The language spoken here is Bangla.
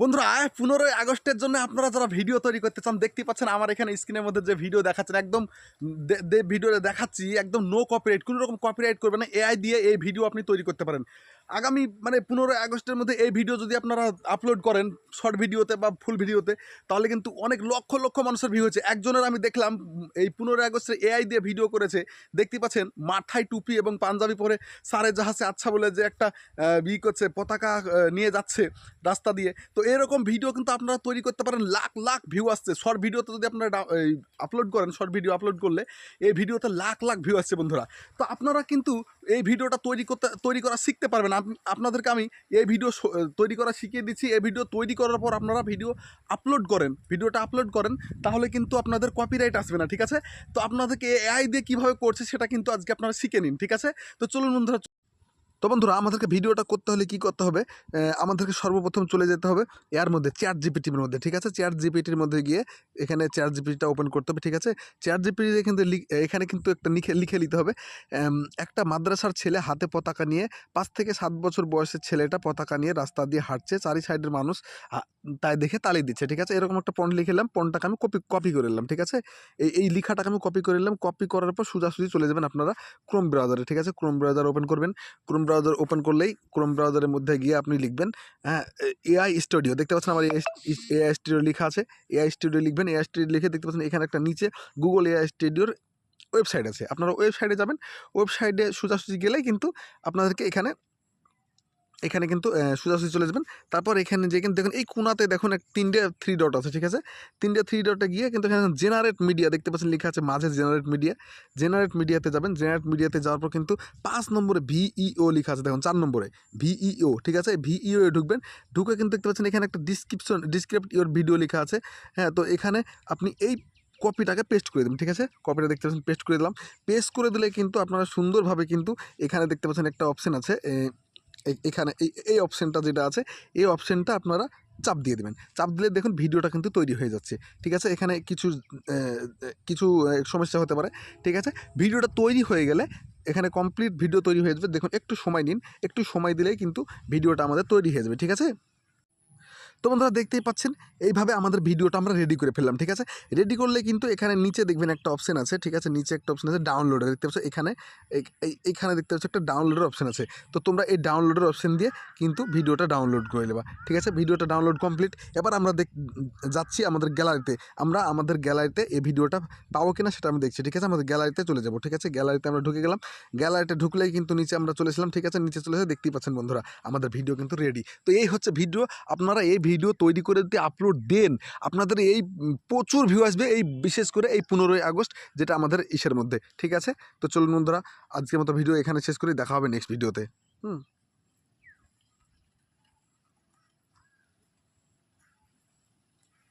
বন্ধুরা পনেরোই আগস্টের জন্য আপনারা যারা ভিডিও তৈরি করতে চান দেখতে পাচ্ছেন আমার এখানে স্ক্রিনের মধ্যে যে ভিডিও দেখাচ্ছেন, একদম ভিডিও দেখাচ্ছি, একদম নো কপিরাইট কোনো রকম কপিরাইট করবে না এআই দিয়ে এই ভিডিও আপনি তৈরি করতে পারেন। আগামী মানে পনেরোই আগস্টের মধ্যে এই ভিডিও যদি আপনারা আপলোড করেন শর্ট ভিডিওতে বা ফুল ভিডিওতে তাহলে কিন্তু অনেক লক্ষ লক্ষ মানুষের ভিউ হয়েছে। একজনের আমি দেখলাম, এই পনেরোই আগস্টের এআই দিয়ে ভিডিও করেছে। দেখতে পাচ্ছেন, মাথায় টুপি এবং পাঞ্জাবি পরে সারে জাহাজে আচ্ছা বলে যে একটা ই করছে, পতাকা নিয়ে যাচ্ছে রাস্তা দিয়ে। তো এরকম ভিডিও কিন্তু আপনারা তৈরি করতে পারেন। লাখ লাখ ভিউ আসছে। শর্ট ভিডিওতে যদি আপনারা আপলোড করেন শর্ট ভিডিও আপলোড করলে, এই ভিডিওতে লাখ লাখ ভিউ আসছে বন্ধুরা। তো আপনারা কিন্তু এই ভিডিওটা তৈরি করতে, তৈরি করা শিখতে পারবেন। আপনাদেরকে আমি এই ভিডিও তৈরি করা শিখিয়ে দিচ্ছি। এই ভিডিও তৈরি করার পর আপনারা ভিডিও আপলোড করেন। ভিডিওটা আপলোড করেন, তাহলে কিন্তু আপনাদের কপিরাইট আসবে না, ঠিক আছে? তো আপনাদেরকে এআই দিয়ে কীভাবে করছে সেটা কিন্তু আজকে আপনারা শিখে নিন, ঠিক আছে? তো চলুন বন্ধুরা তো বন্ধুরা, আমাদেরকে ভিডিওটা করতে হলে কি করতে হবে? আমাদেরকে সর্বপ্রথম চলে যেতে হবে এর মধ্যে চেয়ার জিপিটির মধ্যে, ঠিক আছে? চেয়ার জিপিটির মধ্যে গিয়ে এখানে চেয়ার জিপিটিটা ওপেন করতে হবে, ঠিক আছে? চেয়ার জিপিটি এখানে এখানে কিন্তু একটা লিখে লিখে নিতে হবে একটা মাদ্রাসার ছেলে হাতে পতাকা নিয়ে পাঁচ থেকে সাত বছর বয়সের ছেলেটা পতাকা নিয়ে রাস্তা দিয়ে হাঁটছে, চারি সাইডের মানুষ তাই দেখে তালি দিচ্ছে, ঠিক আছে? এরকম একটা পয়েন্ট লিখে নিলাম পয়েন্টটাকে আমি কপি কপি করে নিলাম ঠিক আছে? এই এই লেখাটাকে আমি কপি করে নিলাম কপি করার পর সোজাসুজি চলে যাবেন আপনারা ক্রোম ব্রাউজারে ঠিক আছে? ক্রোম ব্রাউজার ওপেন করবেন। ক্রোম ব্রাউজার ওপেন করলেই ক্রোম ব্রাউজারের মধ্যে গিয়ে আপনি লিখবেন হ্যাঁ এআই স্টুডিও দেখতে পাচ্ছেন আমার এআই স্টুডিও লেখা আছে। এআই স্টুডিও লিখবেন এআই স্টুডিও লিখে দেখতে পাচ্ছেন এখানে একটা নিচে গুগল এআই স্টুডিওর ওয়েবসাইট আছে। আপনারা ওয়েবসাইটে যাবেন ওয়েবসাইটে সোজাসুজি গেলেই কিন্তু আপনাদেরকে এখানে এখানে কিন্তু সোজাসুজি চলে যাবেন। তারপর এখানে যে কিন্তু দেখুন, এই কোনাতে দেখুন এক তিনটে থ্রি ডট আছে, ঠিক আছে? তিনটে থ্রি ডটে গিয়ে কিন্তু এখানে জেনারেট মিডিয়া দেখতে পাচ্ছেন, লেখা আছে মাঝে জেনারেট মিডিয়া জেনারেট মিডিয়াতে যাবেন জেনারেট মিডিয়াতে যাওয়ার পর কিন্তু পাঁচ নম্বরে ভিইও লেখা আছে, দেখুন, চার নম্বরে ভিইও ঠিক আছে? ভিইও এ ঢুকবেন, ঢুকে কিন্তু দেখতে পাচ্ছেন, এখানে একটা ডিসক্রিপশন ডিসক্রিপ্ট ইওর ভিডিও লেখা আছে। হ্যাঁ তো এখানে আপনি এই কপিটাকে পেস্ট করে দেবেন, ঠিক আছে? কপিটা দেখতে পাচ্ছেন পেস্ট করে দিলাম। পেস্ট করে দিলে কিন্তু আপনারা সুন্দরভাবে কিন্তু এখানে দেখতে পাচ্ছেন একটা অপশন আছে এখানে এই এই অপশানটা যেটা আছে, এই অপশানটা আপনারা চাপ দিয়ে দেবেন। চাপ দিলে দেখুন ভিডিওটা কিন্তু তৈরি হয়ে যাচ্ছে। ঠিক আছে? এখানে কিছু কিছু সমস্যা হতে পারে। ঠিক আছে? ভিডিওটা তৈরি হয়ে গেলে এখানে কমপ্লিট ভিডিও তৈরি হয়ে যাবে। দেখুন, একটু সময় নিন। একটু সময় দিলেই কিন্তু ভিডিওটা আমাদের তৈরি হয়ে যাবে। ঠিক আছে? তো বন্ধুরা দেখতেই পাচ্ছেন, এইভাবে আমাদের ভিডিওটা আমরা রেডি করে ফেললাম, ঠিক আছে? রেডি করলে কিন্তু এখানে নিচে দেখবেন একটা অপশন আছে, ঠিক আছে? নিচে একটা অপশন আছে ডাউনলোডের দেখতে পাচ্ছ? এখানে এইখানে দেখতে পাচ্ছ একটা ডাউনলোডের অপশন আছে। তো তোমরা এই ডাউনলোডের অপশন দিয়ে কিন্তু ভিডিওটা ডাউনলোড করে নেবা, ঠিক আছে? ভিডিওটা ডাউনলোড কমপ্লিট এবার আমরা দেখ, যাচ্ছি আমাদের গ্যালারিতে আমরা আমাদের গ্যালারিতে এই ভিডিওটা পাবো কিনা সেটা আমি দেখছি, ঠিক আছে? আমাদের গ্যালারিতে চলে যাব, ঠিক আছে? গ্যালারিতে আমরা ঢুকে গেলাম। গ্যালারিতে ঢুকলেই কিন্তু নিচে আমরা চলেছিলাম ঠিক আছে? নিচে চলে এসে দেখতেই পাচ্ছেন বন্ধুরা, আমাদের ভিডিও কিন্তু রেডি তো এই হচ্ছে ভিডিও আপনারা এই ভিডিও তৈরি করে যদি আপলোড দেন, আপনাদের এই প্রচুর ভিউ আসবে এই বিশেষ করে এই পনেরোই আগস্ট, যেটা আমাদের ইসের মধ্যে, ঠিক আছে? তো চলুন বন্ধুরা, আজকের মতো ভিডিও এখানে শেষ করি, দেখা হবে নেক্সট ভিডিওতে হুম।